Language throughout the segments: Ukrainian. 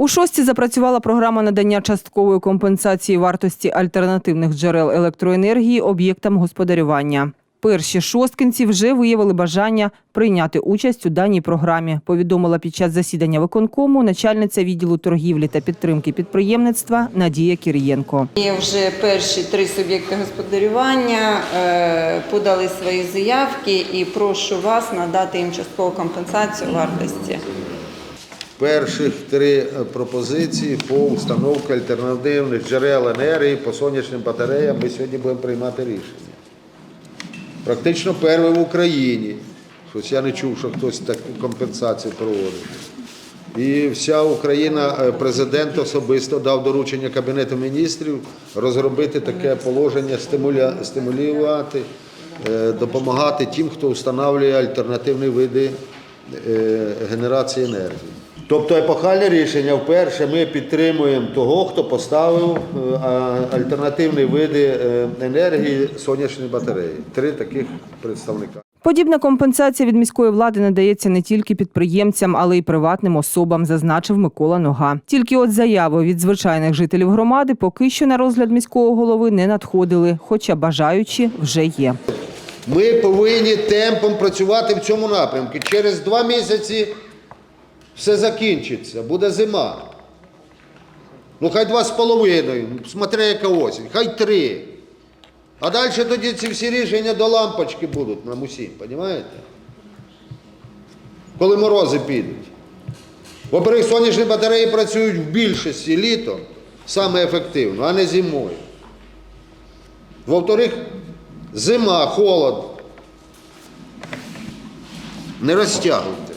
У шості запрацювала програма надання часткової компенсації вартості альтернативних джерел електроенергії об'єктам господарювання. Перші шосткинці вже виявили бажання прийняти участь у даній програмі. Повідомила під час засідання виконкому начальниця відділу торгівлі та підтримки підприємництва Надія Кір'єнко. Є вже перші три суб'єкти господарювання е, подали свої заявки і прошу вас надати їм часткову компенсацію вартості. Перших три е, пропозиції по установці альтернативних джерел енергії по сонячним батареям ми сьогодні будемо приймати рішення. Практично перший в Україні. Щось я не чув, що хтось таку компенсацію проводить. І вся Україна, е, президент особисто дав доручення Кабінету міністрів розробити таке положення, стимулювати, е, допомагати тим, хто встановлює альтернативні види генерації енергії. Тобто епохальне рішення вперше ми підтримуємо того, хто поставив е, альтернативні види е, енергії сонячні батареї. Три таких представника. Подібна компенсація від міської влади надається не тільки підприємцям, але й приватним особам, зазначив Микола Нога. Тільки от заяви від звичайних жителів громади поки що на розгляд міського голови не надходили, хоча бажаючі вже є. Ми повинні темпом працювати в цьому напрямку. Через два місяці все закінчиться, буде зима. Ну хай два з половиною, смотри, яка осінь, хай три. А далі тоді ці всі рішення до лампочки будуть нам усім, розумієте? Коли морози підуть. Во-первых, сонячні батареї працюють в більшості літом саме ефективно, а не зимою. Во-вторых, зима, холод. Не розтягуйте.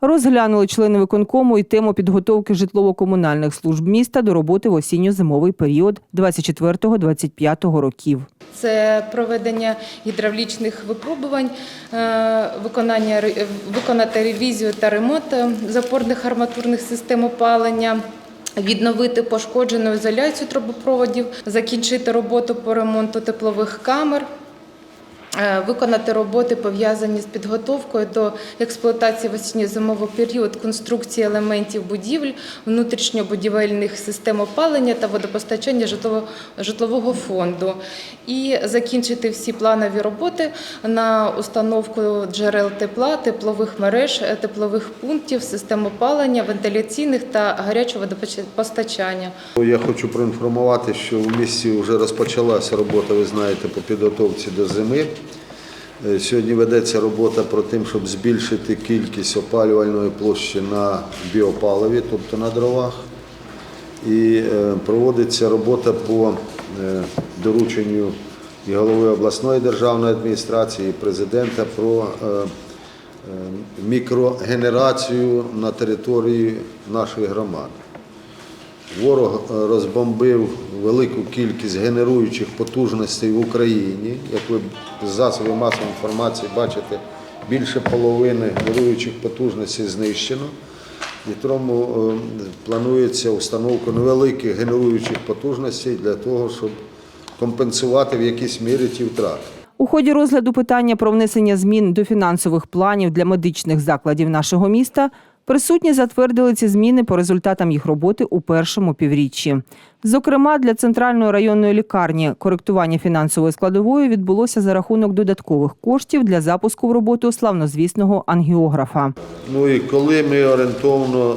Розглянули члени виконкому і тему підготовки житлово-комунальних служб міста до роботи в осінньо-зимовий період 24-25 років. Це проведення гідравлічних випробувань, е, виконання виконати ревізію та ремонт запорних арматурних систем опалення. Відновити пошкоджену ізоляцію трубопроводів, закінчити роботу по ремонту теплових камер, виконати роботи, пов'язані з підготовкою до експлуатації в осінньо-зимовий період конструкції елементів будівель, внутрішньобудівельних систем опалення та водопостачання житлового фонду. І закінчити всі планові роботи на установку джерел тепла, теплових мереж, е, теплових пунктів, систем опалення, вентиляційних та гарячого водопостачання. Я хочу проінформувати, що в місті вже розпочалася робота, ви знаєте, по підготовці до зими. Е, Сьогодні ведеться робота про те, щоб збільшити кількість опалювальної площі на біопаливі, тобто на дровах. І е, проводиться робота по е, дорученню і голови обласної державної адміністрації, і президента про мікрогенерацію на території нашої громади. Ворог е, розбомбив велику кількість генеруючих потужностей в Україні. Як ви з засобів масової інформації бачите, більше половини генеруючих потужностей знищено. І тому е, планується установка невеликих генеруючих потужностей для того, щоб компенсувати в якійсь мірі ті втрати. У ході розгляду питання про внесення змін до фінансових планів для медичних закладів нашого міста присутні затвердили ці зміни по результатам їх роботи у першому півріччі. Зокрема, для центральної районної лікарні коректування фінансової складової відбулося за рахунок додаткових коштів для запуску в роботу славнозвісного ангіографа. Ну і коли ми орієнтовно е,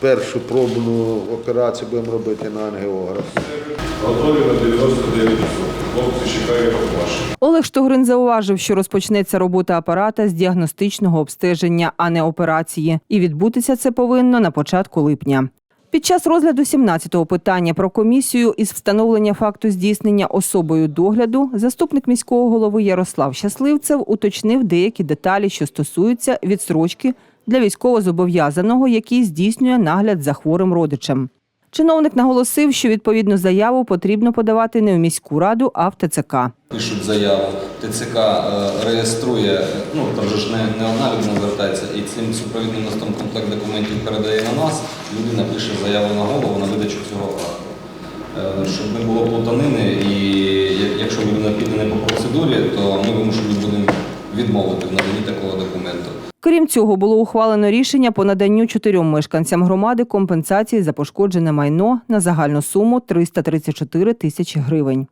першу пробну операцію будемо робити на ангіограф. Готові на 99%. Хлопці чекають ваше. Олег Штогрин зауважив, що розпочнеться робота апарата з діагностичного обстеження, а не операції, і відбутися це повинно на початку липня. Під час розгляду 17-го питання про комісію із встановлення факту здійснення особою догляду заступник міського голови Ярослав Щасливцев уточнив деякі деталі, що стосуються відсрочки для військовозобов'язаного, який здійснює нагляд за хворим родичем. Чиновник наголосив, що відповідну заяву потрібно подавати не в міську раду, а в ТЦК. пишуть заяву, ТЦК е, реєструє, ну там же ж не, не одна людина звертається, і цим супровідним листом комплект документів передає на нас. Людина пише заяву на голову на видачу цього акту. Е, Щоб не було плутанини, і якщо людина піде не по процедурі, то ми вимушені будемо відмовити в наданні такого документу. Крім цього, було ухвалено рішення по наданню чотирьом мешканцям громади компенсації за пошкоджене майно на загальну суму 334 тисячі гривень.